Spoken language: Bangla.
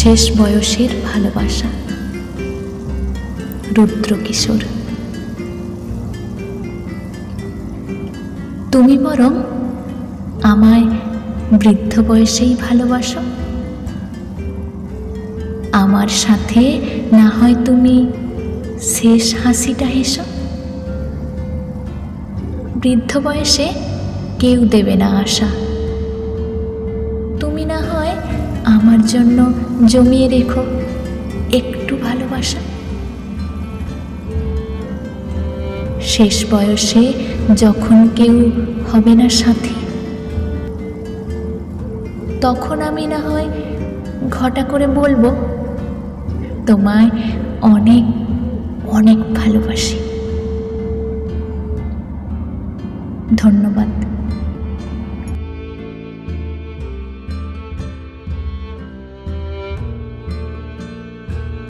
শেষ বয়সের ভালোবাসা। রুদ্র কিশোর তুমি বরং আমায় বৃদ্ধ বয়সেই ভালোবাসো। আমার সাথে না হয় তুমি শেষ হাসিটা হেসো। বৃদ্ধ বয়সে কেউ দেবে না আশা। তুমি না হয় আমার জন্য জমিয়ে রেখো একটু ভালোবাসা। শেষ বয়সে যখন কেউ হবে না সাথী, তখন আমি না হয় ঘটা করে বলব, তোমায় অনেক অনেক ভালোবাসি। ধন্যবাদ।